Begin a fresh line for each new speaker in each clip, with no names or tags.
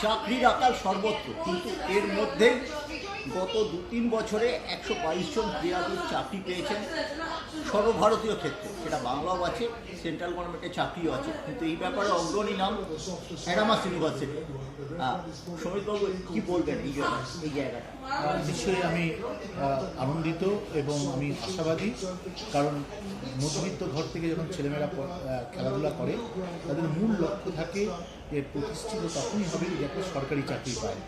চাকরির আকার সর্বত্র কিন্তু এর মধ্যে গত দু তিন বছরে একশো বাইশ জন ক্রীড়াবিদ চাকরি পেয়েছেন সর্বভারতীয় ক্ষেত্রে। সেটা বাংলাও আছে, সেন্ট্রাল গভর্নমেন্টের চাকরিও আছে। কিন্তু এই ব্যাপারে অগ্রণী নাম অ্যাডামাস ইউনিভার্সিটি সমিতবাবু কি বলবেন এই এই জায়গাটা?
নিশ্চয়ই আমি আনন্দিত এবং আমি আশাবাদী, কারণ মধ্যবিত্ত ঘর থেকে যখন ছেলেমেয়েরা খেলাধুলা করে, তাদের মূল লক্ষ্য থাকে যে প্রতিষ্ঠিত তখনই হবে যদি একটা সরকারি চাকরি পায়।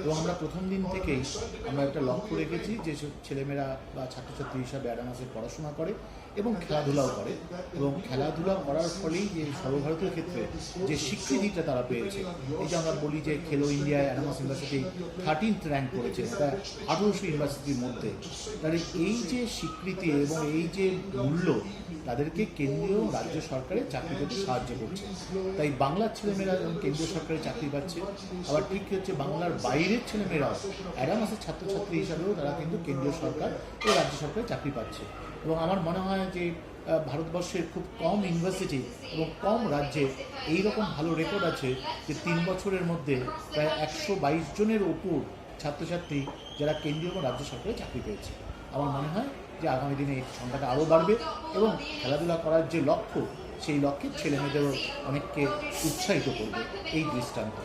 এবং আমরা প্রথম দিন থেকেই আমরা একটা লক্ষ্য রেখেছি যে ছেলেমেয়েরা বা ছাত্রছাত্রী হিসাবে অ্যাডামাসে পড়াশোনা করে এবং খেলাধুলাও করে এবং খেলাধুলা করার ফলেই যে সর্বভারতীয় ক্ষেত্রে যে স্বীকৃতিটা তারা পেয়েছে। এই যে আমরা বলি যে খেলো ইন্ডিয়ায় অ্যাডামাস ইউনিভার্সিটি থার্টিন্থ র্যাঙ্ক করেছে, এটা আঠারোশো ইউনিভার্সিটির মধ্যে। তাহলে এই যে স্বীকৃতি এবং এই যে মূল্য তাদেরকে কেন্দ্রীয় রাজ্য সরকারের চাকরি করতে সাহায্য করছে। তাই বাংলার ছেলেমেয়েরা যেমন কেন্দ্রীয় সরকারি চাকরি পাচ্ছে, আবার ঠিক হচ্ছে বাংলার বাইরের ছেলেমেয়েরাও অ্যাডামাসের ছাত্রছাত্রী হিসাবেও তারা কিন্তু কেন্দ্রীয় সরকার ও রাজ্য সরকারে চাকরি পাচ্ছে। এবং আমার মনে হয় যে ভারতবর্ষের খুব কম ইউনিভার্সিটি এবং কম রাজ্যে এই রকম ভালো রেকর্ড আছে যে, তিন বছরের মধ্যে প্রায় একশো বাইশ জনের ওপর ছাত্রছাত্রী যারা কেন্দ্রীয় এবং রাজ্য সরকারে চাকরি পেয়েছে। আমার মনে হয় যে, আগামী দিনে এই সংখ্যাটা আরও বাড়বে এবং খেলাধুলা করার যে লক্ষ্য, সেই লক্ষ্যে ছেলেমেয়েদেরও অনেককে উৎসাহিত করবে। এই দৃষ্টান্ত।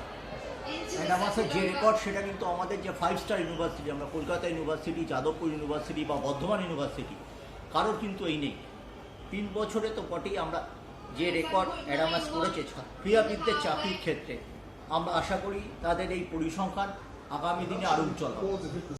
অ্যাডামাসের যে রেকর্ড সেটা কিন্তু আমাদের যে ফাইভ স্টার ইউনিভার্সিটি আমরা কলকাতা ইউনিভার্সিটি যাদবপুর ইউনিভার্সিটি বা বর্ধমান ইউনিভার্সিটি কারোর কিন্তু এই নেই। তিন বছরে তো বটেই আমরা যে রেকর্ড অ্যাডামাস করেছে ক্রীড়াবিদদের চাকরির ক্ষেত্রে। আমরা আশা করি তাদের এই পরিসংখ্যান আগামী দিনে আরও উজ্জ্বল